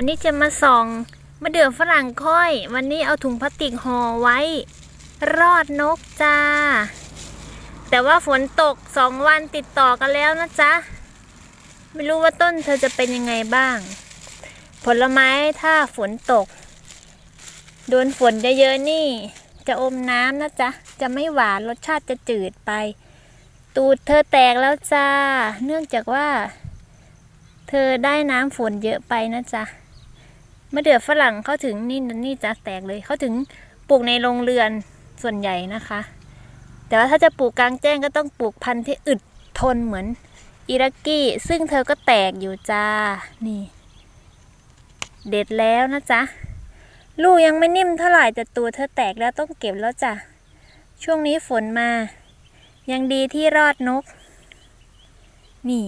วันนี้จะมาส่องมะเดื่อฝรั่งค่อย วันนี้เอาถุงพลาสติกห่อไว้ รอดนกจ้า แต่ว่าฝนตกสองวันติดต่อกันแล้วนะจ๊ะ ไม่รู้ว่าต้นเธอจะเป็นยังไงบ้าง ผลไม้ถ้าฝนตก โดนฝนเยอะๆนี่ จะอมน้ำนะจ๊ะ จะไม่หวานรสชาติจะจืดไป ตูดเธอแตกแล้วจ้า เนื่องจากว่า เธอได้น้ำฝนเยอะไปนะจ๊ะ มะเดื่อฝรั่งเขาถึงนี่นี่จะแตกเลยเขาถึงปลูกในโรงเรือนส่วนใหญ่นะคะ แต่ว่าถ้าจะปลูกกลางแจ้งก็ต้องปลูกพันธุ์ที่อึดทนเหมือนอิรากี้ ซึ่งเธอก็แตกอยู่จ้า นี่ เด็ดแล้วนะจ๊ะ ลูกยังไม่นิ่มเท่าไหร่แต่ตัวเธอแตกแล้วต้องเก็บแล้วจ้ะ ช่วงนี้ฝนมา ยังดีที่รอดนก นี่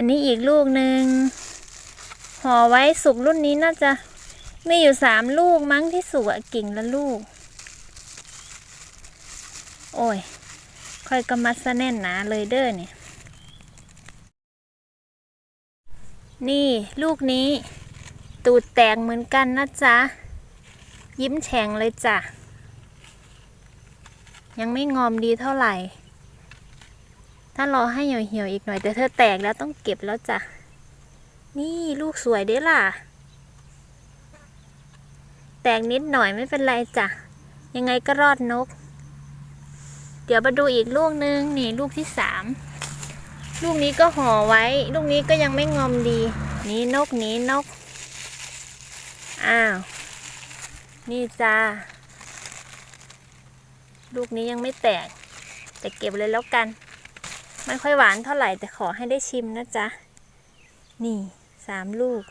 อันนี้อีกลูกหนึ่งห่อไว้สุกรุ่นนี้น่าจะมีอยู่สามลูกมั้งที่สุกอะกิ่งละลูก โอ้ย ค่อยก็มัดซะแน่นหนาเลยเด้อเนี่ย นี่ลูกนี้ ตูดแตกเหมือนกันนะจ๊ะ ยิ้มแฉ่งเลยจ้ะ ยังไม่งอมดีเท่าไหร่ ถ้ารอให้เหี่ยวๆอีกหน่อย แต่เธอแตกแล้วต้องเก็บแล้วจ้ะ นี่ลูกสวยเด้ล่ะ แตกนิดหน่อยไม่เป็นไรจ้ะ ยังไงก็รอดนก เดี๋ยวมาดูอีกลูกนึงนี่ลูกที่สามลูกนี้ก็ห่อไว้ ลูกนี้ก็ยังไม่งอมดี นี่นกนี้นก อ้าว นี่จ้า ลูกนี้ยังไม่แตก แต่เก็บเลยแล้วกัน ไม่ค่อยหวานเท่าไหร่แต่ขอให้ได้ชิมนะจ๊ะ นี่สามลูก